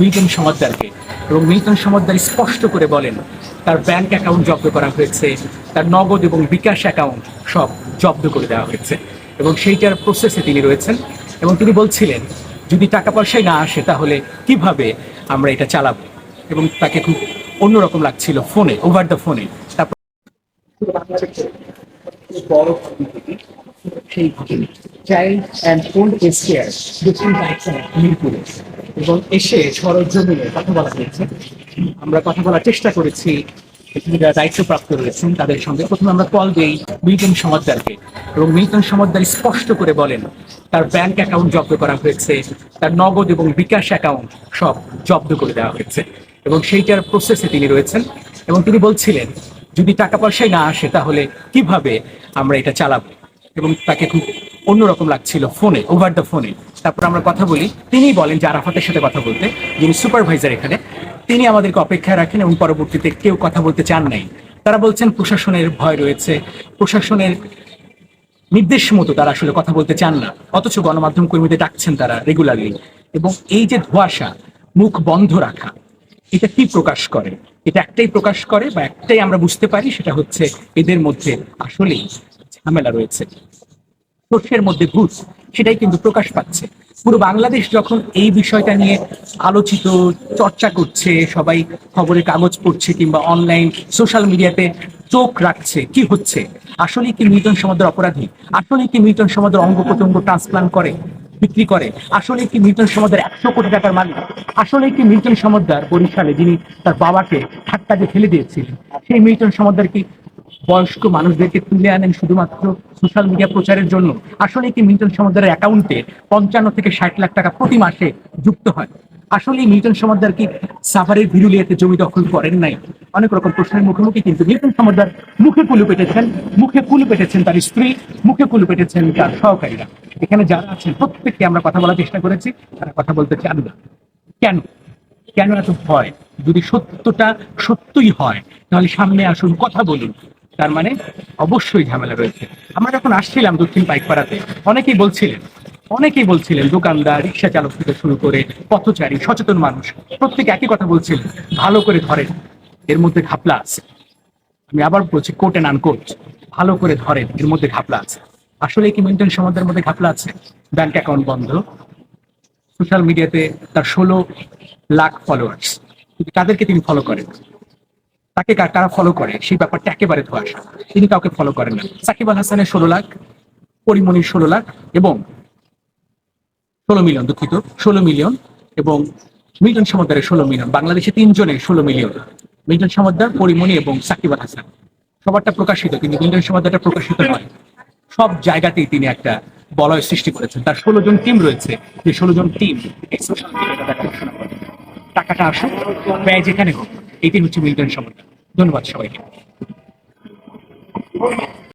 Milton সমাদ্দারকে এবং Milton Samaddar স্পষ্ট করে বলেন, তার ব্যাংক অ্যাকাউন্ট জব্দ করা হয়েছে, তার নগদ এবং বিকাশ অ্যাকাউন্ট সব জব্দ করে দেওয়া হয়েছে এবং সেইটার প্রসেসে তিনি রয়েছেন এবং তিনি বলছিলেন, যদি টাকা পয়সায় না আসে তাহলে কীভাবে আমরা এটা চালাবো? এবং তাকে খুব অন্যরকম লাগছিল ফোনে ওভার দ্য ফোনে তারপর সেই child and old age care দক্ষিণ মিরপুরে এবং এসে সরজমিনে কথা বলা হয়েছে। আমরা কথা বলার চেষ্টা করেছি। যারা দায়িত্বপ্রাপ্ত রয়েছেন, তাদের সঙ্গে প্রথমে আমরা কল দিই মিল্টন সমাদ্দারকে এবং মিল্টন সমাদ্দার স্পষ্ট করে বলেন, তার ব্যাংক অ্যাকাউন্ট জব্দ করা হয়েছে, তার নগদ এবং বিকাশ অ্যাকাউন্ট সব জব্দ করে দেওয়া হয়েছে এবং সেইটার প্রসেসে তিনি রয়েছেন এবং তিনি বলছিলেন, যদি টাকা পয়সায় না আসে তাহলে কীভাবে আমরা এটা চালাবো? এবং তাকে খুব অন্যরকম লাগছিল ফোনে ওভার দ্য ফোনে তারপর আমরা কথা বলি তিনি বলেন যে আরাফাতের সাথে কথা বলতে, যিনি সুপারভাইজার এখানে, তিনি আমাদেরকে অপেক্ষায় রাখেন এবং পরবর্তীতে কেউ কথা বলতে চান নাই। তারা বলছেন, প্রশাসনের ভয় রয়েছে, প্রশাসনের নির্দেশ মতো তারা আসলে কথা বলতে চান না। অথচ গণমাধ্যম কর্মীদের ডাকছেন তারা রেগুলারলি এবং এই যে ধোয়াশা, মুখ বন্ধ রাখা, এটা কি প্রকাশ করে? এটা একটাই প্রকাশ করে বা একটাই আমরা বুঝতে পারি? সেটা হচ্ছে এদের মধ্যে আসলেই ঝামেলা রয়েছে। সর্ষের মধ্যে ভূত, সেটাই কিন্তু প্রকাশ পাচ্ছে। পুরো বাংলাদেশ যখন এই বিষয়টা নিয়ে আলোচিত, চর্চা করছে, সবাই খবরের কাগজ পড়ছে কিংবা অনলাইন সোশ্যাল মিডিয়াতে চোখ রাখছে, কি হচ্ছে? আসলে কি মিল্টন সমাদের অপরাধী? আসলে কি মিল্টন সমাদের অঙ্গ প্রত্যঙ্গ ট্রান্সপ্লান্ট করে, বিক্রি করে? আসলে কি মিল্টন সমাদের একশো কোটি টাকার মালিক? আসলে কি মিল্টন সমাদ্দার বরিশালে যিনি তার বাবাকে ঠাট্টাকে ফেলে দিয়েছিলেন? সেই মিল্টন সমাদ্দার কি বয়স্ক মানুষদেরকে তুলে আনেন শুধুমাত্র সোশ্যাল মিডিয়া প্রচারের জন্য। আসলে কি মিল্টন সমাদ্দারের অ্যাকাউন্টে পঞ্চান্ন থেকে ষাট লাখ টাকা প্রতি মাসে যুক্ত হয়? আসলে মিল্টন সমাদ্দার কি সাফারের ভিরুলিয়াতে জমি দখল করেন নাই? অনেক রকম প্রশ্নের মুখোমুখি কিন্তু মিল্টন সমাদ্দার মুখে কুলু পেটেছেন, মুখে কুলু পেটেছেন তার স্ত্রী, মুখে কুলু পেটেছেন তার সহকারীরা। এখানে যারা আছেন প্রত্যেককে আমরা কথা বলার চেষ্টা করেছি, তারা কথা বলতে চান না। কেন? কেন এত ভয়? যদি সত্যটা সত্যই হয়, তাহলে সামনে আসুন, কথা বলুন। তার মানে অবশ্যই ঝামেলা রয়েছে। আমরা যখন আসছিলাম দক্ষিণ পাইকপাড়াতে অনেকেই বলছিলেন অনেকেই বলছিলেন, দোকানদার, রিক্সা চালক থেকে শুরু করে পথচারী, সচেতন মানুষ, প্রত্যেকে একই কথা বলছিলেন, ভালো করে ধরেন, এর মধ্যে ঘাপলা আছে। আমি আবার বলছি কোট এন্ড আনকোট ভালো করে ধরেন, এর মধ্যে ঘাপলা আছে। আসলে কি মিল্টন সমাজের মধ্যে ঘাপলা আছে? ব্যাংক অ্যাকাউন্ট বন্ধ। সোশ্যাল মিডিয়াতে তার ষোলো লাখ ফলোয়ার্স কিন্তু তাদেরকে তিনি ফলো করেন? তাকে কারা ফলো করে? সেই ব্যাপারটা একেবারে ধোয়াশা তিনি কাউকে ফলো করেন না। সাকিব আল হাসানের ষোলো লাখ পরিমণির ষোলো লাখ এবং ষোলো মিলিয়ন দুঃখিত, ষোলো মিলিয়ন এবং মিল্টন সমাদ্দারের ষোলো মিলিয়ন। বাংলাদেশে তিনজনের ষোলো মিলিয়ন। মিল্টন সমাদ্দার পরিমণি এবং সাকিব আল হাসান। সবারটা প্রকাশিত, কিন্তু মিল্টন সমাদ্দারটা প্রকাশিত নয়। সব জায়গাতেই তিনি একটা বলয় সৃষ্টি করেছেন। তার ষোলো জন টিম রয়েছে। যে ষোলো জন টিম টাকাটা আসুক, ব্যয় যেখানে হোক। এটি হচ্ছে মিল্টন সমন্বয়। ধন্যবাদ সবাইকে।